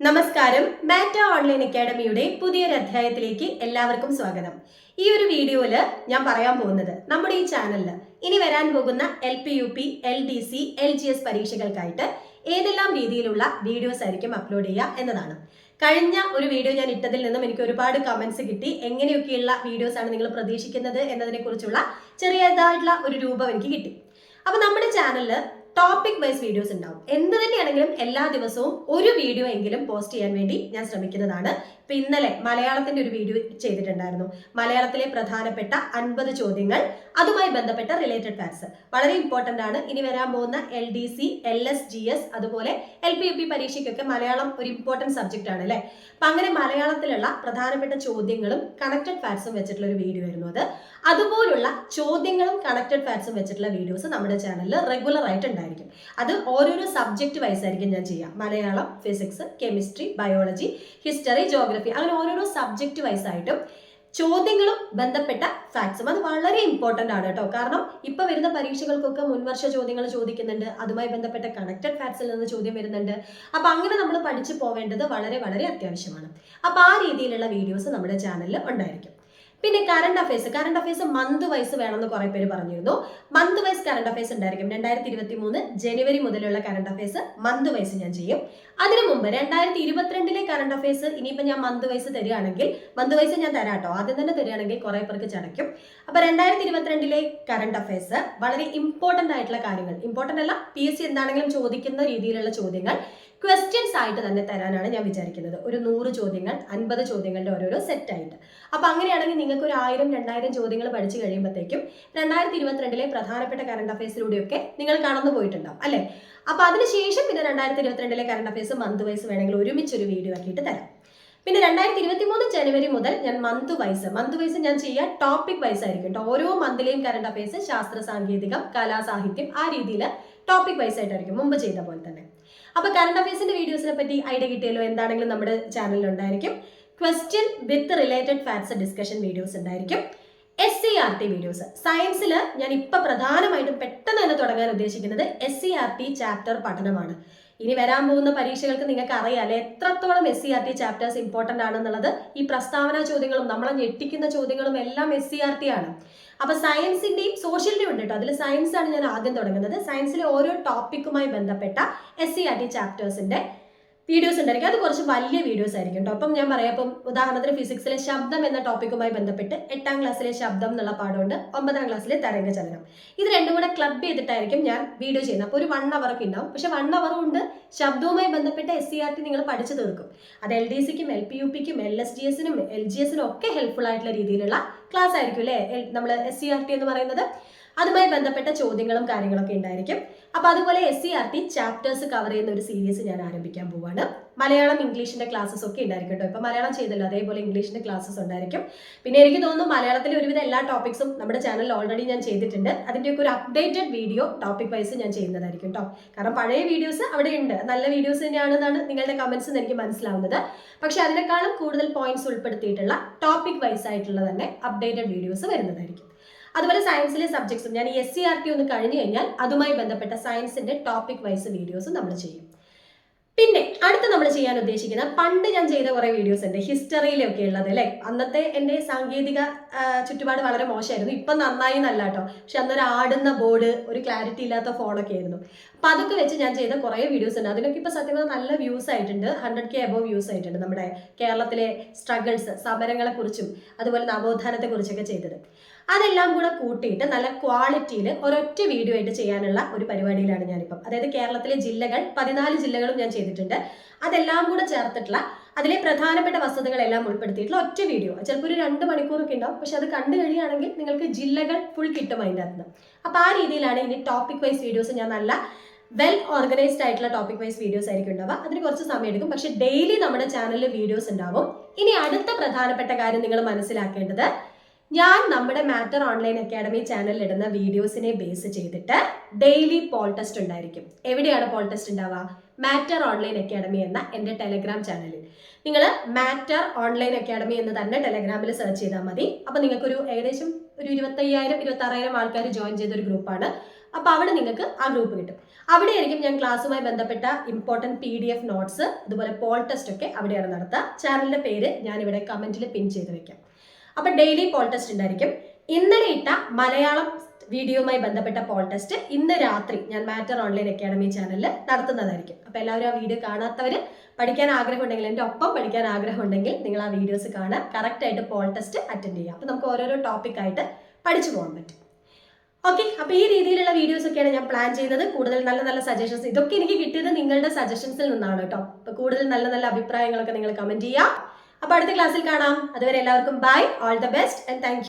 നമസ്കാരം. മാറ്റ ഓൺലൈൻ അക്കാഡമിയുടെ പുതിയൊരു അധ്യായത്തിലേക്ക് എല്ലാവർക്കും സ്വാഗതം. ഈ ഒരു വീഡിയോയിൽ ഞാൻ പറയാൻ പോകുന്നത് നമ്മുടെ ഈ ചാനലിൽ ഇനി വരാൻ പോകുന്ന L P U P L D C L G S പരീക്ഷകൾക്കായിട്ട് ഏതെല്ലാം രീതിയിലുള്ള വീഡിയോസ് ആയിരിക്കും അപ്ലോഡ് ചെയ്യുക എന്നതാണ്. കഴിഞ്ഞ ഒരു വീഡിയോ ഞാൻ ഇട്ടതിൽ നിന്നും എനിക്ക് ഒരുപാട് കമന്റ്സ് കിട്ടി. എങ്ങനെയൊക്കെയുള്ള വീഡിയോസ് ആണ് നിങ്ങൾ പ്രതീക്ഷിക്കുന്നത് എന്നതിനെ കുറിച്ചുള്ള ചെറിയതായിട്ടുള്ള ഒരു രൂപം എനിക്ക് കിട്ടി. അപ്പൊ നമ്മുടെ ചാനലിൽ ടോപ്പിക് വൈസ് വീഡിയോസ് ഉണ്ടാവും. എന്ത് തന്നെയാണെങ്കിലും എല്ലാ ദിവസവും ഒരു വീഡിയോ എങ്കിലും പോസ്റ്റ് ചെയ്യാൻ വേണ്ടി ഞാൻ ശ്രമിക്കുന്നതാണ്. ഇപ്പൊ ഇന്നലെ മലയാളത്തിന്റെ ഒരു വീഡിയോ ചെയ്തിട്ടുണ്ടായിരുന്നു. മലയാളത്തിലെ പ്രധാനപ്പെട്ട അൻപത് ചോദ്യങ്ങൾ അതുമായി ബന്ധപ്പെട്ട റിലേറ്റഡ് ഫാക്ട്സ് വളരെ ഇമ്പോർട്ടന്റ് ആണ്. ഇനി വരാൻ പോകുന്ന L D C L S G S അതുപോലെ എൽ പി യു പി പരീക്ഷയ്ക്കൊക്കെ മലയാളം ഒരു ഇമ്പോർട്ടന്റ് സബ്ജക്റ്റ് ആണ് അല്ലെ? അപ്പൊ അങ്ങനെ മലയാളത്തിലുള്ള പ്രധാനപ്പെട്ട ചോദ്യങ്ങളും കണക്റ്റഡ് ഫാക്ട്സും വെച്ചിട്ടുള്ള ഒരു വീഡിയോ ആയിരുന്നു അത്. അതുപോലുള്ള ചോദ്യങ്ങളും കണക്റ്റഡ് ഫാക്ട്സും വെച്ചിട്ടുള്ള വീഡിയോസ് നമ്മുടെ ചാനലിൽ റെഗുലർ ആയിട്ട് ഉണ്ടായിരിക്കും അത് ഓരോരോ സബ്ജക്റ്റ് വൈസ് ആയിരിക്കും ഞാൻ ചെയ്യുക Malayalam physics chemistry biology history geography അങ്ങനെ ഓരോരോ സബ്ജക്റ്റ് വൈസ് ആയിട്ടും ചോദ്യങ്ങളും ബന്ധപ്പെട്ട ഫാക്ട്സും അത് വളരെ ഇമ്പോർട്ടന്റ് ആണ് കേട്ടോ. കാരണം ഇപ്പൊ വരുന്ന പരീക്ഷകൾക്കൊക്കെ മുൻവർഷ ചോദ്യങ്ങൾ ചോദിക്കുന്നുണ്ട്. അതുമായി ബന്ധപ്പെട്ട കണക്റ്റഡ് ഫാക്ട്സിൽ നിന്ന് ചോദ്യം വരുന്നുണ്ട്. അപ്പൊ അങ്ങനെ നമ്മൾ പഠിച്ചു പോവേണ്ടത് വളരെ വളരെ അത്യാവശ്യമാണ്. അപ്പോൾ ആ രീതിയിലുള്ള വീഡിയോസ് നമ്മുടെ ചാനലിൽ ഉണ്ടായിരിക്കും. പിന്നെ current affairs current affairs month wise വേണമെന്ന് കുറെ പേര് പറഞ്ഞിരുന്നു. മന്ത് വൈസ് കറണ്ട് അഫയേഴ്സ് ഉണ്ടായിരിക്കും. രണ്ടായിരത്തി ഇരുപത്തി മൂന്ന് ജനുവരി മുതലുള്ള കറണ്ട് അഫയേഴ്സ് മന്ത് വൈസ് ഞാൻ ചെയ്യും. അതിനു മുമ്പ് രണ്ടായിരത്തി ഇരുപത്തിരണ്ടിലെ കറണ്ട് അഫയേഴ്സ് ഇനിയിപ്പോൾ ഞാൻ മന്ത് വൈസ് തരികയാണെങ്കിൽ മന്ത് വൈസ് ഞാൻ തരാം കേട്ടോ ആദ്യം തന്നെ തരികയാണെങ്കിൽ കുറെ പേർക്ക് ചടയ്ക്കും. അപ്പൊ രണ്ടായിരത്തി ഇരുപത്തിരണ്ടിലെ കറണ്ട് അഫയേഴ്സ് വളരെ ഇമ്പോർട്ടന്റ് ആയിട്ടുള്ള കാര്യങ്ങൾ ഇമ്പോർട്ടന്റ് അല്ല പി എസ് സി എന്താണെങ്കിലും ചോദിക്കുന്ന രീതിയിലുള്ള ചോദ്യങ്ങൾ ക്വസ്റ്റ്യൻസ് ആയിട്ട് തന്നെ തരാനാണ് ഞാൻ വിചാരിക്കുന്നത്. ഒരു നൂറ് ചോദ്യങ്ങൾ അൻപത് ചോദ്യങ്ങളുടെ ഓരോരോ സെറ്റ് ആയിട്ട്. അപ്പൊ അങ്ങനെയാണെങ്കിൽ നിങ്ങൾക്ക് ഒരു ആയിരം രണ്ടായിരം ചോദ്യങ്ങൾ പഠിച്ചു കഴിയുമ്പോഴത്തേക്കും രണ്ടായിരത്തി ഇരുപത്തിരണ്ടിലെ പ്രധാനപ്പെട്ട കറണ്ട് അഫയേഴ്സിലൂടെയൊക്കെ നിങ്ങൾ കടന്നു പോയിട്ടുണ്ടാവും അല്ലേ? അപ്പൊ അതിനുശേഷം പിന്നെ രണ്ടായിരത്തി ഇരുപത്തിരണ്ടിലെ കറണ്ട് അഫയേഴ്സ് മന്ത് വൈസ് വേണമെങ്കിൽ ഒരുമിച്ച് ഒരു വീഡിയോ ആക്കിയിട്ട് തരാം. പിന്നെ രണ്ടായിരത്തി ഇരുപത്തി മൂന്ന് ജനുവരി മുതൽ ഞാൻ മന്ത് വൈസ് മന്ത് വൈസ് ഞാൻ ചെയ്യുക ടോപ്പിക് വൈസ് ആയിരിക്കും കേട്ടോ. ഓരോ മന്തിലെയും കറണ്ട് അഫയേഴ്സ് ശാസ്ത്ര സാങ്കേതികം കലാസാഹിത്യം ആ രീതിയിൽ ടോപ്പിക് വൈസ് ആയിട്ടായിരിക്കും മുമ്പ് ചെയ്ത പോലെ തന്നെ. അപ്പൊ കറണ്ട് അഫയേഴ്സിന്റെ വീഡിയോസിനെ പറ്റി ഐഡിയ കിട്ടിയല്ലോ? എന്താണെങ്കിലും നമ്മുടെ ചാനലിൽ ഉണ്ടായിരിക്കും. Question with related facts discussion videos ഉണ്ടായിരിക്കും. S C R T videos സയൻസിൽ ഞാൻ ഇപ്പൊ പ്രധാനമായിട്ടും പെട്ടെന്ന് തന്നെ തുടങ്ങാൻ ഉദ്ദേശിക്കുന്നത് S C R T chapter പഠനമാണ്. ഇനി വരാൻ പോകുന്ന പരീക്ഷകൾക്ക് നിങ്ങൾക്ക് അറിയാലേ എത്രത്തോളം S C R T chapters important ആണെന്നുള്ളത്. ഈ പ്രസ്താവന ചോദ്യങ്ങളും നമ്മളെ ഞെട്ടിക്കുന്ന ചോദ്യങ്ങളും എല്ലാം എസ് സി ആർ ടി ആണ്. അപ്പോൾ സയൻസിന്റെയും സോഷ്യലിന്റെയും ഉണ്ട് കേട്ടോ അതിൽ സയൻസ് ആണ് ഞാൻ ആദ്യം തുടങ്ങുന്നത്. സയൻസിലെ ഓരോ ടോപ്പിക്കുമായി ബന്ധപ്പെട്ട എസ് സി ആർ ടി ചാപ്റ്റേഴ്സിന്റെ വീഡിയോസ് ഉണ്ടായിരിക്കും. അത് കുറച്ച് വലിയ വീഡിയോസ് ആയിരിക്കും കേട്ടോ അപ്പം ഞാൻ പറയാം അപ്പം ഉദാഹരണത്തിന് ഫിസിക്സിലെ ശബ്ദം എന്ന ടോപ്പിക്കുമായി ബന്ധപ്പെട്ട് എട്ടാം ക്ലാസ്സിലെ ശബ്ദം എന്നുള്ള പാഠമുണ്ട്. ഒമ്പതാം ക്ലാസ്സിലെ തരംഗ ചലനം. ഇത് രണ്ടും കൂടെ ക്ലബ് ചെയ്തിട്ടായിരിക്കും ഞാൻ വീഡിയോ ചെയ്യുന്നത്. അപ്പോൾ ഒരു വൺ അവർക്ക് ഉണ്ടാവും. പക്ഷെ വൺ അവർ ഉണ്ട് ശബ്ദവുമായി ബന്ധപ്പെട്ട എസ് സി ആർ ടി നിങ്ങൾ പഠിച്ചു തീർക്കും. അത് എൽ ഡി സിക്കും എൽ പി യു പിക്കും എൽ എസ് ഡി എസിനും എൽ ജി എസിനും ഒക്കെ ഹെൽപ്ഫുൾ ആയിട്ടുള്ള രീതിയിലുള്ള ക്ലാസ് ആയിരിക്കും അല്ലേ നമ്മൾ എസ് സി ആർ ടി എന്ന് പറയുന്നത്. അതുമായി ബന്ധപ്പെട്ട ചോദ്യങ്ങളും കാര്യങ്ങളൊക്കെ ഉണ്ടായിരിക്കും. അപ്പൊ അതുപോലെ S C R T chapters cover ചെയ്യുന്ന ഒരു സീരീസ് ഞാൻ ആരംഭിക്കാൻ പോവാണ്. മലയാളം ഇംഗ്ലീഷിന്റെ ക്ലാസ്സസ് ഒക്കെ ഉണ്ടായിരിക്കും കേട്ടോ. ഇപ്പൊ മലയാളം ചെയ്തല്ലോ അതേപോലെ ഇംഗ്ലീഷിന്റെ ക്ലാസ്സസ് ഉണ്ടായിരിക്കും. പിന്നെ എനിക്ക് തോന്നുന്നു മലയാളത്തിലെ ഒരുവിധ എല്ലാ ടോപ്പിക്സും നമ്മുടെ ചാനലിൽ ഓൾറെഡി ഞാൻ ചെയ്തിട്ടുണ്ട്. അതിന്റെയൊക്കെ ഒരു അപ്ഡേറ്റഡ് വീഡിയോ ടോപ്പിക് വൈസ് ഞാൻ ചെയ്യുന്നതായിരിക്കും കേട്ടോ. കാരണം പഴയ വീഡിയോസ് അവിടെ ഉണ്ട്. നല്ല വീഡിയോസ് തന്നെയാണെന്നാണ് നിങ്ങളുടെ കമന്റ്സ് എനിക്ക് മനസ്സിലാവുന്നത്. പക്ഷെ അതിനേക്കാളും കൂടുതൽ പോയിന്റ്സ് ഉൾപ്പെടുത്തിയിട്ടുള്ള ടോപ്പിക് വൈസ് ആയിട്ടുള്ള തന്നെ അപ്ഡേറ്റഡ് വീഡിയോസ് വരുന്നതായിരിക്കും. അതുപോലെ സയൻസിലെ സബ്ജക്ട്സും ഞാൻ എസ് സി ആർ ടി ഒന്ന് കഴിഞ്ഞു കഴിഞ്ഞാൽ അതുമായി ബന്ധപ്പെട്ട സയൻസിന്റെ ടോപ്പിക് വൈസ് വീഡിയോസ് നമ്മൾ ചെയ്യും. പിന്നെ അടുത്ത് നമ്മൾ ചെയ്യാൻ ഉദ്ദേശിക്കുന്ന പണ്ട് ഞാൻ ചെയ്ത കുറേ വീഡിയോസ് ഉണ്ട്. ഹിസ്റ്ററിയിലൊക്കെ ഉള്ളത് അല്ലേ? അന്നത്തെ എന്റെ സാങ്കേതിക ചുറ്റുപാട് വളരെ മോശമായിരുന്നു. ഇപ്പം നന്നായി നല്ല കേട്ടോ. പക്ഷെ അന്നൊരു ആടുന്ന ബോർഡ് ഒരു ക്ലാരിറ്റി ഇല്ലാത്ത ഫോണൊക്കെ ആയിരുന്നു. അപ്പൊ അതൊക്കെ വെച്ച് ഞാൻ ചെയ്ത കുറേ വീഡിയോസ് ഉണ്ട്. അതിനൊക്കെ ഇപ്പൊ സത്യം പറഞ്ഞാൽ നല്ല വ്യൂസ് ആയിട്ടുണ്ട്. ഹൺഡ്രഡ് കെ അബോവ് വ്യൂസ് ആയിട്ടുണ്ട് നമ്മുടെ കേരളത്തിലെ സ്ട്രഗിൾസ് സമരങ്ങളെ കുറിച്ചും അതുപോലെ നവോത്ഥാനത്തെ കുറിച്ചൊക്കെ ചെയ്തത്. അതെല്ലാം കൂടെ കൂട്ടിയിട്ട് നല്ല ക്വാളിറ്റിയിൽ ഒരൊറ്റ വീഡിയോ ആയിട്ട് ചെയ്യാനുള്ള ഒരു പരിപാടിയിലാണ് ഞാനിപ്പം. അതായത് കേരളത്തിലെ ജില്ലകൾ പതിനാല് ജില്ലകളും ഞാൻ ചെയ്തിട്ടുണ്ട്. അതെല്ലാം കൂടെ ചേർത്തിട്ടുള്ള അതിലെ പ്രധാനപ്പെട്ട വസ്തുതകളെല്ലാം ഉൾപ്പെടുത്തിയിട്ടുള്ള ഒറ്റ വീഡിയോ ചിലപ്പോൾ ഒരു രണ്ട് മണിക്കൂറൊക്കെ ഉണ്ടാവും. പക്ഷെ അത് കണ്ടു കഴിയുകയാണെങ്കിൽ നിങ്ങൾക്ക് ജില്ലകൾ ഫുൾ കിട്ടും അതിന്റെ അകത്ത് അപ്പോൾ ആ രീതിയിലാണ് ഇനി ടോപ്പിക് വൈസ് വീഡിയോസ് ഞാൻ നല്ല വെൽ ഓർഗനൈസ്ഡ് ആയിട്ടുള്ള ടോപ്പിക് വൈസ് വീഡിയോസ് ആയിരിക്കും ഉണ്ടാവുക. അതിന് കുറച്ച് സമയം എടുക്കും. പക്ഷെ ഡെയിലി നമ്മുടെ ചാനലിൽ വീഡിയോസ് ഉണ്ടാവും. ഇനി അടുത്ത പ്രധാനപ്പെട്ട കാര്യം നിങ്ങൾ മനസ്സിലാക്കേണ്ടത് ഞാൻ നമ്മുടെ മാറ്റർ ഓൺലൈൻ അക്കാഡമി ചാനലിൽ ഇടുന്ന വീഡിയോസിനെ ബേസ് ചെയ്തിട്ട് ഡെയിലി പോൾ ടെസ്റ്റ് ഉണ്ടായിരിക്കും. എവിടെയാണ് പോൾ ടെസ്റ്റ് ഉണ്ടാവുക? മാറ്റർ ഓൺലൈൻ അക്കാഡമി എന്ന എന്റെ ടെലഗ്രാം ചാനലിൽ നിങ്ങൾ മാറ്റർ ഓൺലൈൻ അക്കാഡമി എന്ന് തന്നെ ടെലഗ്രാമിൽ സെർച്ച് ചെയ്താൽ മതി. അപ്പോൾ നിങ്ങൾക്കൊരു ഏകദേശം ഒരു ഇരുപത്തയ്യായിരം ഇരുപത്താറായിരം ആൾക്കാർ ജോയിൻ ചെയ്ത ഒരു ഗ്രൂപ്പാണ് അപ്പോൾ അവിടെ നിങ്ങൾക്ക് ആ ഗ്രൂപ്പ് കിട്ടും. അവിടെയായിരിക്കും ഞാൻ ക്ലാസ്സുമായി ബന്ധപ്പെട്ട important P D F notes അതുപോലെ പോൾ ടെസ്റ്റ് ഒക്കെ അവിടെയാണ് നടത്തുക ചാനലിന്റെ പേര് ഞാൻ ഇവിടെ കമന്റിൽ പിൻ ചെയ്ത് വെക്കാം. അപ്പോൾ ഡെയിലി പോൾ ടെസ്റ്റ് ഉണ്ടായിരിക്കും. ഇന്നലെ ഇട്ട മലയാളം വീഡിയോയുമായി ബന്ധപ്പെട്ട പോൾ ടെസ്റ്റ് ഇന്ന് രാത്രി ഞാൻ മാറ്റർ ഓൺലൈൻ അക്കാഡമി ചാനലിൽ നടത്തുന്നതായിരിക്കും. അപ്പോൾ എല്ലാവരും ആ വീഡിയോ കാണാത്തവർ പഠിക്കാൻ ആഗ്രഹമുണ്ടെങ്കിൽ എന്റെ ഒപ്പം പഠിക്കാൻ ആഗ്രഹമുണ്ടെങ്കിൽ നിങ്ങൾ ആ വീഡിയോസ് കാണുക. കറക്റ്റ് ആയിട്ട് പോൾ ടെസ്റ്റ് അറ്റൻഡ് ചെയ്യുക. അപ്പൊ നമുക്ക് ഓരോരോ ടോപ്പിക് ആയിട്ട് പഠിച്ചു പോകാൻ പറ്റും. ഓക്കെ അപ്പോൾ ഈ രീതിയിലുള്ള വീഡിയോസ് ഒക്കെയാണ് ഞാൻ പ്ലാൻ ചെയ്യുന്നത്. കൂടുതൽ നല്ല നല്ല സജഷൻസ് ഇതൊക്കെ എനിക്ക് കിട്ടിയത് നിങ്ങളുടെ സജഷൻസിൽ നിന്നാണ് കേട്ടോ. അപ്പൊ കൂടുതൽ നല്ല നല്ല അഭിപ്രായങ്ങളൊക്കെ നിങ്ങൾ കമന്റ് ചെയ്യുക. അപ്പൊ അടുത്ത ക്ലാസ്സിൽ കാണാം. അതുവരെ എല്ലാവർക്കും bye all the best and thank